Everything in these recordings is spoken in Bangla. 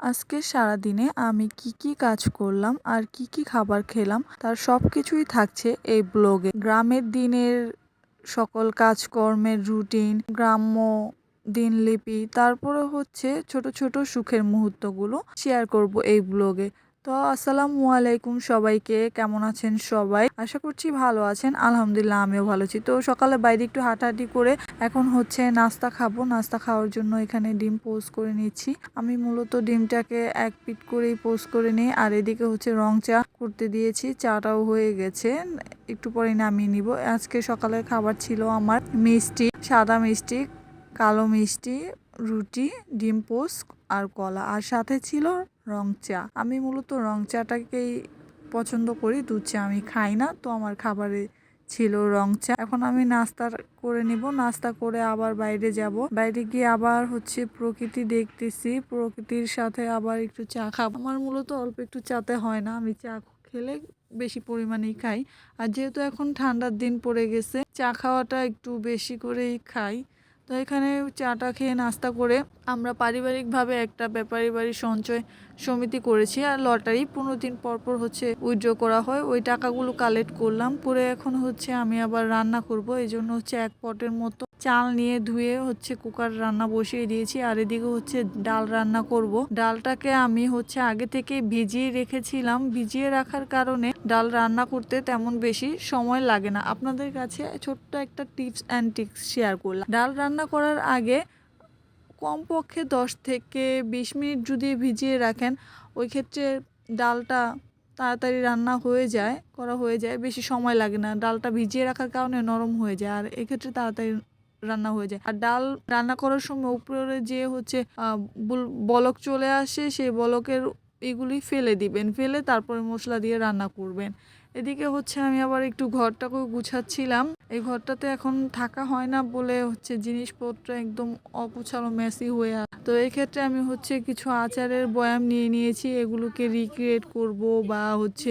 আজকে সারা দিনে আমি কি কি কাজ করলাম আর কি কি খাবার খেলাম, তার সব কিছুই থাকছে এই ব্লগে। গ্রামের দিনের সকল কাজকর্মের রুটিন গ্রাম্য দিনলিপি তারপরে হচ্ছে ছোট ছোট সুখের মুহূর্তগুলো শেয়ার করব এই ব্লগে। তো আসসালামু আলাইকুম সবাইকে, কেমন আছেন সবাই? আশা করছি ভালো আছেন, আলহামদুলিল্লাহ আমিও ভালো আছি। তো সকালে বাইরে একটু হাঁটাহাঁটি করে এখন হচ্ছে নাস্তা খাব। নাস্তা খাওয়ার জন্য এখানে ডিম পোস্ট করে নিচ্ছি। আমি মূলত ডিমটাকে এক পিট করেই পোস্ট করে নিই, আর এদিকে হচ্ছে রং চা করতে দিয়েছি, চাটাও হয়ে গেছে। একটু পরে নামিয়ে নিব। আজকে সকালের খাবার ছিল আমার মিষ্টি, সাদা মিষ্টি, কালো মিষ্টি, রুটি, ডিম পোস্ট আর কলা। আর সাথে ছিল রং চা। আমি মূলত রং চাটাকেই পছন্দ করি, দুধ চা আমি খাই না, তো আমার খাবারে ছিল রং চা। এখন আমি নাস্তা করে নিব। নাস্তা করে আবার বাইরে যাব। বাইরে গিয়ে আবার হচ্ছে প্রকৃতি দেখতেছি। প্রকৃতির সাথে আবার একটু চা খাব। আমার মূলত অল্প একটু চাতে হয় না। আমি চা খেলে বেশি পরিমাণেই খাই। আর যেহেতু এখন ঠান্ডার দিন পড়ে গেছে, চা খাওয়াটা একটু বেশি করেই খাই। তো এখানে চাটা খেয়ে নাস্তা করে আমরা পারিবারিকভাবে একটা ব্যাপারী বাড়ি সঞ্চয় সমিতি করেছি আর লটারি। পনেরো দিন পরপর পর হচ্ছে উইথড্র করা হয়। ওই টাকাগুলো কালেক্ট করলাম। পরে এখন হচ্ছে আমি আবার রান্না করব। এই জন্য হচ্ছে এক পটের মতো চাল নিয়ে ধুয়ে হচ্ছে কুকার রান্না বসিয়ে দিয়েছি। আর এদিকে হচ্ছে ডাল রান্না করব। ডালটাকে আমি হচ্ছে আগে থেকে ভিজিয়ে রেখেছিলাম। ভিজিয়ে রাখার কারণে ডাল রান্না করতে তেমন বেশি সময় লাগে না। আপনাদের কাছে ছোট্ট একটা টিপস অ্যান্ড টিক্স শেয়ার করলাম। ডাল রান্না করার আগে কমপক্ষে দশ থেকে বিশ মিনিট যদি ভিজিয়ে রাখেন, ওই ক্ষেত্রে ডালটা তাড়াতাড়ি রান্না হয়ে যায়, করা হয়ে যায়। বেশি সময় লাগে না। ডালটা ভিজিয়ে রাখার কারণে নরম হয়ে যায়। আর এক্ষেত্রে তাড়াতাড়ি রান্না হয়ে যায়। আর ডাল রান্না করার সময় উপরে যে হচ্ছে বলক চলে আসে, সেই বলকের এগুলি ফেলে দিবেন। ফেলে তারপরে মশলা দিয়ে রান্না করবেন। এদিকে হচ্ছে আমি আবার একটু ঘরটাকেও গুছাচ্ছিলাম। এই ঘরটাতে এখন থাকা হয় না বলে হচ্ছে জিনিসপত্র একদম অগুছালো মেসি হয়ে তো এক্ষেত্রে আমি হচ্ছে কিছু আচারের বয়াম নিয়ে নিয়েছি। এগুলোকে রিক্রিয়েট করব বা হচ্ছে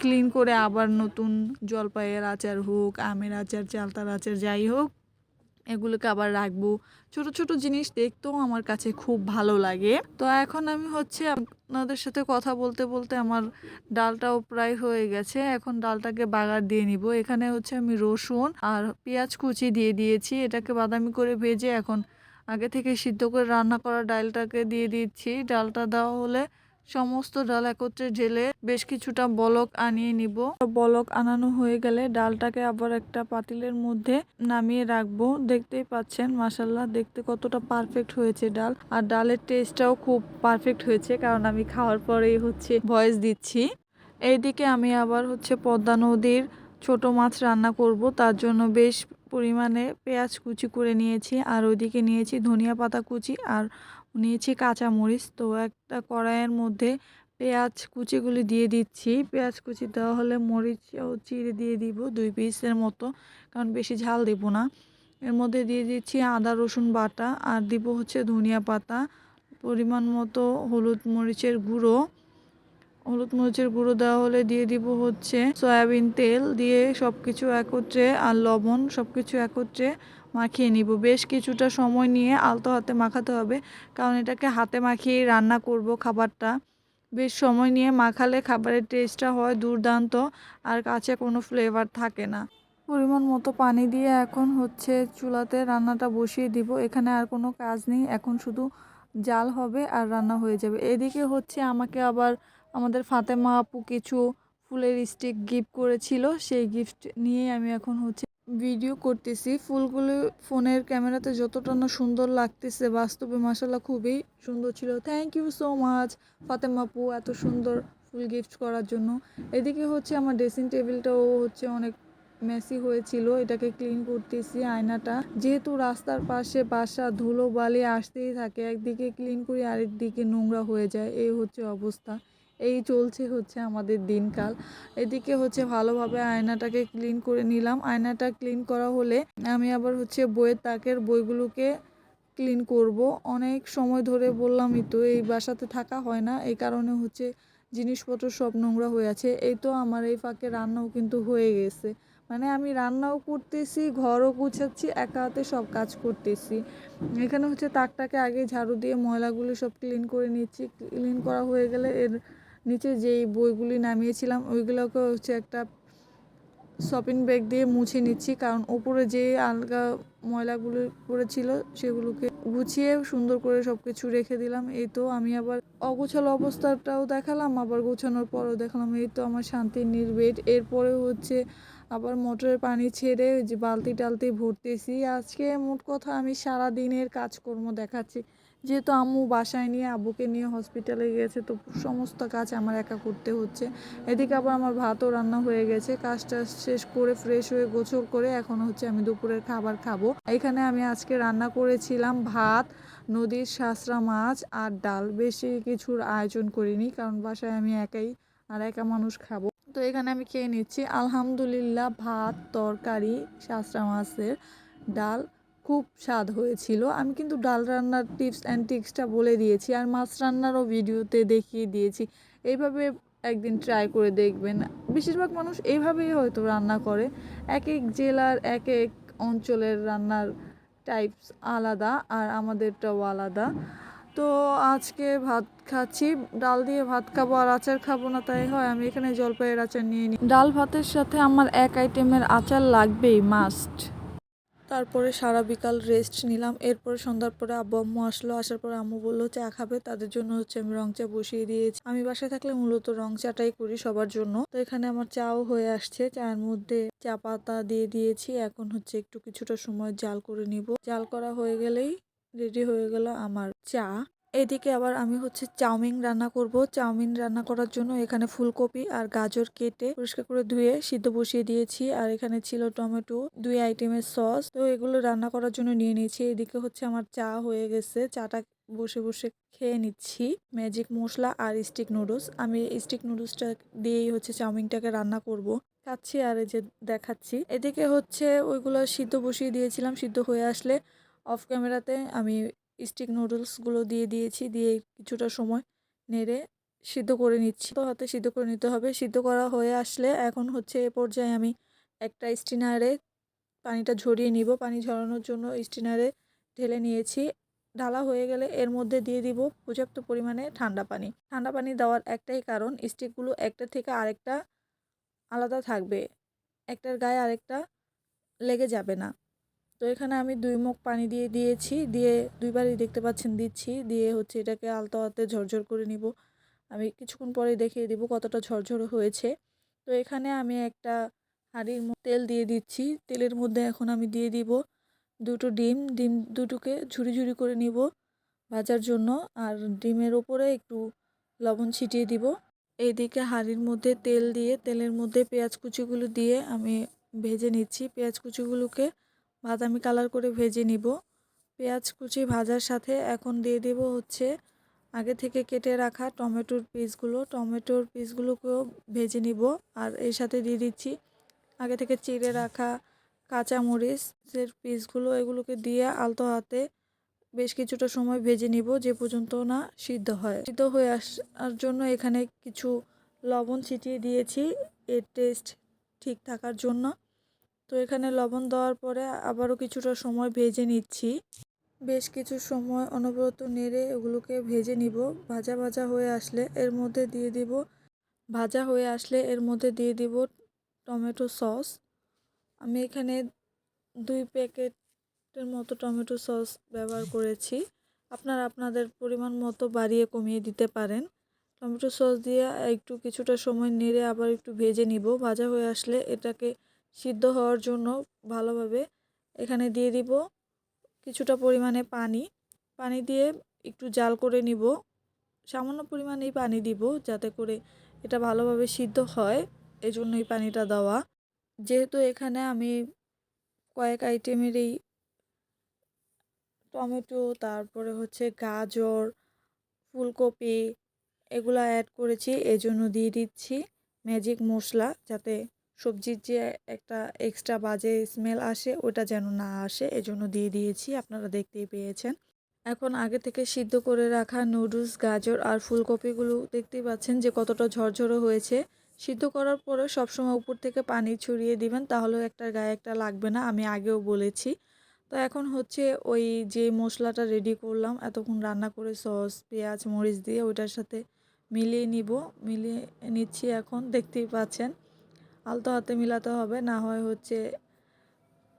ক্লিন করে আবার নতুন জলপাইয়ের আচার হোক, আমের আচার, চালতার আচার, যাই হোক এগুলোকে আবার রাখব। ছোট ছোট জিনিস দেখতেও আমার কাছে খুব ভালো লাগে। তো এখন আমি হচ্ছে আপনাদের সাথে কথা বলতে বলতে আমার ডালটাও প্রায় হয়ে গেছে। এখন ডালটাকে বাগার দিয়ে নিব। এখানে হচ্ছে আমি রসুন আর পেঁয়াজ কুচি দিয়ে দিয়েছি। এটাকে বাদামি করে ভেজে এখন আগে থেকে সিদ্ধ করে রান্না করা ডালটাকে দিয়ে দিচ্ছি। ডালটা দেওয়া হলে সমস্ত ডাল একত্রে ঢেলে বেশ কিছুটা বলক আনিয়ে নিব। বলক আনানো হয়ে গেলে ডালটাকে আবার একটা পাতিলের মধ্যে নামিয়ে রাখব। দেখতেই পাচ্ছেন মাসাল্লাহ দেখতে কতটা পারফেক্ট হয়েছে ডাল। আর ডালের টেস্টটাও খুব পারফেক্ট হয়েছে, কারণ আমি খাওয়ার পরেই হচ্ছে ভয়েস দিচ্ছি। এইদিকে আমি আবার হচ্ছে পদ্মা নদীর ছোট মাছ রান্না করব। তার জন্য বেশ পরিমাণে পেঁয়াজ কুচি করে নিয়েছি, আর ওইদিকে নিয়েছি ধনিয়া পাতা কুচি, আর নিয়েছি কাঁচামরিচ। তো একটা কড়াইয়ের মধ্যে পেঁয়াজ কুচিগুলি দিয়ে দিচ্ছি। পেঁয়াজ কুচি দেওয়া হলে মরিচও চিড়ে দিয়ে দিব দুই পিসের মতো, কারণ বেশি ঝাল দেব না। এর মধ্যে দিয়ে দিচ্ছি আদা, রসুন বাটা, আর দিব হচ্ছে ধনিয়া পাতা। পরিমাণ মতো হলুদ মরিচের গুঁড়ো। হলুদ মরিচের গুঁড়ো দেওয়া হলে দিয়ে দিব হচ্ছে সয়াবিন তেল দিয়ে সব কিছু একত্রে আর লবণ সব কিছু একত্রে মাখিয়ে নিব। বেশ কিছুটা সময় নিয়ে আলতো হাতে মাখাতে হবে, কারণ এটাকে হাতে মাখিয়েই রান্না করব খাবারটা। বেশ সময় নিয়ে মাখালে খাবারের টেস্টটা হয় দুর্দান্ত আর কাছে কোনো ফ্লেভার থাকে না। পরিমাণ মতো পানি দিয়ে এখন হচ্ছে চুলাতে রান্নাটা বসিয়ে দিব। এখানে আর কোনো কাজ নেই, এখন শুধু জাল হবে আর রান্না হয়ে যাবে। এদিকে হচ্ছে আমাকে আবার আমাদের ফাতেমা আপু কিছু ফুলের স্টিক গিফট করেছিল, সেই গিফট নিয়ে আমি এখন হচ্ছে ভিডিও করতেছি। ফুলগুলো ফোনের ক্যামেরাতে যতটা না সুন্দর লাগতেছে, বাস্তবে মাসাল্লাহ খুবই সুন্দর ছিল। Thank you so much Fatema আপু, এত সুন্দর ফুল গিফট করার জন্য। এদিকে হচ্ছে আমার ড্রেসিং টেবিলটাও হচ্ছে অনেক মেসি হয়েছিল, এটাকে ক্লিন করতেছি আয়নাটা। যেহেতু রাস্তার পাশে বাসা ধুলো বালি আসতেই থাকে, একদিকে ক্লিন করি আরেক দিকে নোংরা হয়ে যায়, এই হচ্ছে অবস্থা। এই চলছে হচ্ছে আমাদের দিনকাল। এদিকে হচ্ছে ভালোভাবে আয়নাটাকে ক্লিন করে নিলাম। আয়নাটা ক্লিন করা হলে আমি আবার হচ্ছে বইয়ের তাকের বইগুলোকে ক্লিন করব। অনেক সময় ধরে বললামই তো, এই বাসাতে থাকা হয় না। এই কারণে হচ্ছে জিনিসপত্র সব নোংরা হয়ে আছে। এই তো আমার এই ফাঁকে রান্নাও কিন্তু হয়ে গেছে। মানে আমি রান্নাও করতেছি, ঘরও গুছাচ্ছি, একা হাতে সব কাজ করতেছি। এখানে হচ্ছে তাকটাকে আগে ঝাড়ু দিয়ে ময়লাগুলো সব ক্লিন করে নিচ্ছি। ক্লিন করা হয়ে গেলে এর নিচে যেই বইগুলি নামিয়েছিলাম, ওইগুলোকে হচ্ছে একটা শপিং ব্যাগ দিয়ে মুছে নিচ্ছি। কারণ ওপরে যে আলগা ময়লাগুলো পড়েছিল, সেগুলোকে গুছিয়ে সুন্দর করে সব কিছু রেখে দিলাম। এই তো আমি আবার অগোছালো অবস্থাটাও দেখালাম, আবার গোছানোর পরও দেখালাম। এই তো আমার শান্তির নির্বেট এরপরে হচ্ছে আবার মোটরের পানি ছেড়ে যে বালতি টালতি ভরতেছি। আজকে মোট কথা আমি সারা দিনের কাজকর্ম দেখাচ্ছি। যেহেতু আম্মু বাসায় নিয়ে আব্বুকে নিয়ে হসপিটালে গেছে, তো সমস্ত কাজ আমার একা করতে হচ্ছে। এদিকে আবার আমার ভাতও রান্না হয়ে গেছে, কাজটা শেষ করে ফ্রেশ হয়ে গোছল করে এখন হচ্ছে আমি দুপুরের খাবার খাব। এখানে আমি আজকে রান্না করেছিলাম ভাত, নদীর শাঁসরা মাছ আর ডাল। বেশি কিছুর আয়োজন করিনি, কারণ বাসায় আমি একাই আর একা মানুষ খাব। তো এখানে আমি খেয়ে নিচ্ছি, আলহামদুলিল্লাহ ভাত, তরকারি শাঁসরা মাছের ডাল। খুব স্বাদ হয়েছিল। আমি কিন্তু ডাল রান্নার টিপস অ্যান্ড ট্রিক্সটা বলে দিয়েছি আর মাছ রান্নারও ভিডিওতে দেখিয়ে দিয়েছি। এইভাবে একদিন ট্রাই করে দেখবেন। বেশিরভাগ মানুষ এইভাবেই হয়তো রান্না করে। এক এক জেলার এক এক অঞ্চলের রান্নার টাইপস আলাদা আর আমাদেরটাও আলাদা। তো আজকে ভাত খাচ্ছি। ডাল দিয়ে ভাত খাব আর আচার খাব না তাই হয়। আমি এখানে জলপাইয়ের আচার নিয়ে নিই ডাল ভাতের সাথে আমার এক আইটেমের আচার লাগবেই মাস্ট তারপরে সারা বিকাল রেস্ট নিলাম। এরপরে সন্ধ্যার পরে আব্বু আম্মু আসলো। আসার পর আম্মু বলল, চা খাবে? তাদের জন্য হচ্ছে আমি রং চা বসিয়ে দিয়েছি। আমি বাসায় থাকলে মূলত রং চাটাই করি সবার জন্য। তো এখানে আমার চাও হয়ে আসছে। চায়ের মধ্যে চা পাতা দিয়ে দিয়েছি। এখন হচ্ছে একটু কিছুটা সময় জাল করে নিব। জাল করা হয়ে গেলেই রেডি হয়ে গেল আমার চা। এদিকে আবার আমি হচ্ছে চাউমিন রান্না করব। চাউমিন রান্না করার জন্য এখানে ফুলকপি আর গাজর কেটে পরিষ্কার করে ধুয়ে সিদ্ধ বসিয়ে দিয়েছি। আর এখানে ছিল টমেটো, দুই আইটেমের সস। তো এগুলো রান্না করার জন্য নিয়ে নিয়েছি। এদিকে হচ্ছে আমার চা হয়ে গেছে। চাটা বসে বসে খেয়ে নিচ্ছি। ম্যাজিক মশলা আর স্টিক নুডলস। আমি স্টিক নুডলসটা দিয়েই হচ্ছে চাউমিনটাকে রান্না করব। খাচ্ছি আর এই যে দেখাচ্ছি। এদিকে হচ্ছে ওইগুলো সিদ্ধ বসিয়ে দিয়েছিলাম। সিদ্ধ হয়ে আসলে অফ ক্যামেরাতে আমি স্টিক নুডলসগুলো দিয়ে দিয়েছি, দিয়ে কিছুটা সময় নেড়ে সিদ্ধ করে নিচ্ছি। তো হাতে সিদ্ধ করে নিতে হবে। সিদ্ধ করা হয়ে আসলে এখন হচ্ছে এ পর্যায়ে আমি একটা স্টিনারে পানিটা ঝরিয়ে নিব। পানি ঝরানোর জন্য স্টিনারে ঢেলে নিয়েছি। ঢালা হয়ে গেলে এর মধ্যে দিয়ে দিব পর্যাপ্ত পরিমাণে ঠান্ডা পানি। ঠান্ডা পানি দেওয়ার একটাই কারণ স্টিকগুলো একটা থেকে আরেকটা আলাদা থাকবে। একটার গায়ে আরেকটা লেগে যাবে না। তো এখানে আমি দুই মুখ পানি দিয়ে দিয়েছি, দিয়ে দুইবারই দেখতে পাচ্ছেন দিচ্ছি, দিয়ে হচ্ছে এটাকে আলতো হাতে ঝরঝর করে নিব। আমি কিছুক্ষণ পরে দেখিয়ে দিব কতটা ঝরঝর হয়েছে। তো এখানে আমি একটা হাঁড়ির তেল দিয়ে দিচ্ছি। তেলের মধ্যে এখন আমি দিয়ে দিব দুটো ডিম। ডিম দুটোকে ঝুরি ঝুরি করে নিব ভাজার জন্য। আর ডিমের ওপরে একটু লবণ ছিটিয়ে দিব। এইদিকে হাঁড়ির মধ্যে তেল দিয়ে, তেলের মধ্যে পেঁয়াজ কুচিগুলো দিয়ে আমি ভেজে নিচ্ছি। পেঁয়াজ কুচিগুলোকে বাদামি কালার করে ভেজে নিব। পেঁয়াজ কুচি ভাজার সাথে এখন দিয়ে দেব হচ্ছে আগে থেকে কেটে রাখা টমেটোর পিসগুলো। টমেটোর পিসগুলোকেও ভেজে নিব আর এর সাথে দিয়ে দিচ্ছি আগে থেকে চিড়ে রাখা কাঁচামরিচের পিসগুলো। এগুলোকে দিয়ে আলতো হাতে বেশ কিছুটা সময় ভেজে নিব যে পর্যন্ত না সিদ্ধ হয়। সিদ্ধ হয়ে আসার জন্য এখানে কিছু লবণ ছিটিয়ে দিয়েছি। এর টেস্ট ঠিক থাকার জন্য। তো এখানে লবণ দেওয়ার পরে আবারও কিছুটা সময় ভেজে নিচ্ছি। বেশ কিছু সময় অনবরত নেড়ে এগুলোকে ভেজে নিব। ভাজা ভাজা হয়ে আসলে এর মধ্যে দিয়ে দিব, ভাজা হয়ে আসলে এর মধ্যে দিয়ে দিব টমেটো সস। আমি এখানে দুই প্যাকেটের মতো টমেটো সস ব্যবহার করেছি। আপনারা আপনাদের পরিমাণ মতো বাড়িয়ে কমিয়ে দিতে পারেন। টমেটো সস দিয়ে একটু কিছুটা সময় নেড়ে আবার একটু ভেজে নিব। ভাজা হয়ে আসলে এটাকে সিদ্ধ হওয়ার জন্য ভালোভাবে এখানে দিয়ে দিব কিছুটা পরিমাণে পানি। পানি দিয়ে একটু জাল করে নিব। সামান্য পরিমাণেই পানি দিব যাতে করে এটা ভালোভাবে সিদ্ধ হয়। এই জন্য এই পানিটা দেওয়া। যেহেতু এখানে আমি কয়েক আইটেমের এই টমেটো, তারপরে হচ্ছে গাজর, ফুলকপি, এগুলো অ্যাড করেছি। এজন্য দিয়ে দিচ্ছি ম্যাজিক মশলা যাতে সবজির যে একটা এক্সট্রা বাজে স্মেল আসে, ওটা যেন না আসে, এজন্য দিয়ে দিয়েছি, আপনারা দেখতেই পেয়েছেন। এখন আগে থেকে সিদ্ধ করে রাখা নুডলস গাজর আর ফুলকপিগুলো দেখতেই পাচ্ছেন যে কতটা ঝরঝরো হয়েছে। সিদ্ধ করার পরে সবসময় উপর থেকে পানি ছড়িয়ে দিবেন তাহলে একটা গায়ে একটা লাগবে না, আমি আগেও বলেছি। তো এখন হচ্ছে ওই যে মশলাটা রেডি করলাম, এতক্ষণ রান্না করে সস, পেঁয়াজ, মরিচ দিয়ে ওইটার সাথে মিলিয়ে নিব, মিলিয়ে নিচ্ছি এখন, দেখতেই পাচ্ছেন। আলতো হাতে মিলাতে হবে, না হয় হচ্ছে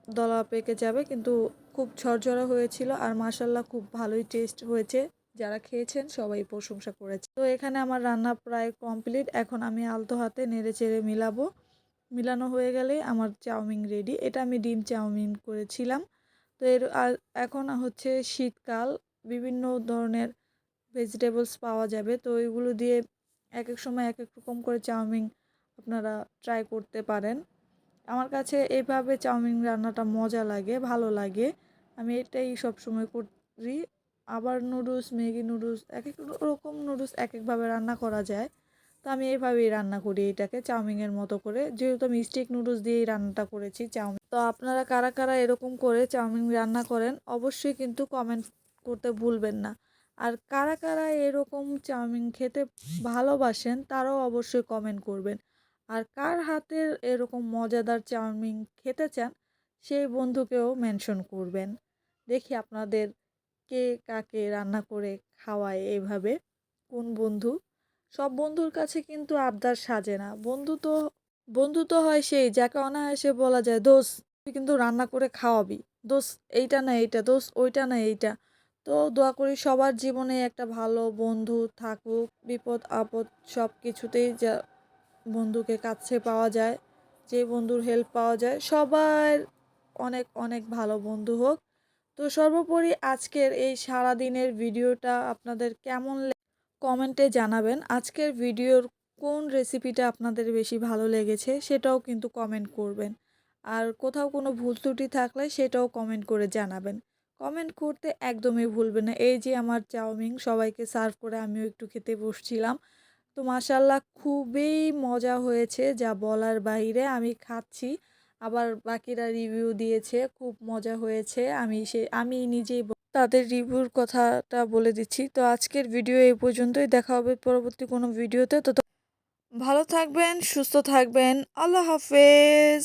দলা পেকে যাবে। কিন্তু খুব ঝরঝরা হয়েছিল আর মাসাল্লাহ খুব ভালোই টেস্ট হয়েছে। যারা খেয়েছেন সবাই প্রশংসা করেছে তো এখানে আমার রান্না প্রায় কমপ্লিট এখন আমি আলতো হাতে নেড়ে চেড়ে মিলাবো। মিলানো হয়ে গেলে আমার চাউমিন রেডি এটা আমি ডিম চাউমিন করেছিলাম। তো এর এখন হচ্ছে শীতকাল, বিভিন্ন ধরনের ভেজিটেবলস পাওয়া যাবে। তো এগুলো দিয়ে এক এক সময় এক এক রকম করে চাউমিন আপনারা ট্রাই করতে পারেন। আমার কাছে এইভাবে চাউমিন রান্নাটা মজা লাগে, ভালো লাগে। আমি এটাই সবসময় করি। আবার নুডলস ম্যাগি নুডলস এক এক রকম নুডলস এক একভাবে রান্না করা যায়। তো আমি এইভাবেই রান্না করি এটাকে চাউমিনের মতো করে। যেহেতু আমি স্টিক নুডলস দিয়েই রান্নাটা করেছি চাউমিন। তো আপনারা কারা কারা এরকম করে চাউমিন রান্না করেন, অবশ্যই কিন্তু কমেন্ট করতে ভুলবেন না। আর কারা কারা এরকম চাউমিন খেতে ভালোবাসেন, তারাও অবশ্যই কমেন্ট করবেন। আর কার হাতের এরকম মজাদার চাউমিন খেতে চান, সেই বন্ধুকেও মেনশন করবেন। দেখি আপনাদের কে কাকে রান্না করে খাওয়ায় এইভাবে কোন বন্ধু? সব বন্ধুর কাছে কিন্তু আবদার সাজে না। বন্ধু তো বন্ধু তো হয় সেই যাকে অনায়াসে বলা যায় দোষ তুই কিন্তু রান্না করে খাওয়াবি। দোষ এইটা না এইটা দোষ ওইটা না এইটা। তো দোয়া করি সবার জীবনে একটা ভালো বন্ধু থাকুক, বিপদ আপদ সব কিছুতেই যা বন্ধুকে কাছে পাওয়া যায়, যে বন্ধুর হেল্প পাওয়া যায়, সবার অনেক অনেক ভালো বন্ধু হোক। তো সর্বোপরি আজকের এই সারা দিনের ভিডিওটা আপনাদের কেমন কমেন্টে জানাবেন। আজকের ভিডিওর কোন রেসিপিটা আপনাদের বেশি ভালো লেগেছে সেটাও কিন্তু কমেন্ট করবেন। আর কোথাও কোনো ভুল ত্রুটি থাকলে সেটাও কমেন্ট করে জানাবেন। কমেন্ট করতে একদমই ভুলবেন না। এই যে আমার চাউমিন সবাইকে সার্ভ করে আমিও একটু খেতে বসছিলাম। তো মাসাল্লাহ খুবই মজা হয়েছে যা বলার বাইরে আমি খাচ্ছি, আবার বাকিরা রিভিউ দিয়েছে, খুব মজা হয়েছে। আমি সে, আমি নিজেই তাদের রিভিউর কথাটা বলে দিচ্ছি। তো আজকের ভিডিও এই পর্যন্তই। দেখা হবে পরবর্তী কোনো ভিডিওতে তো। ভালো থাকবেন, সুস্থ থাকবেন। আল্লাহ হাফেজ।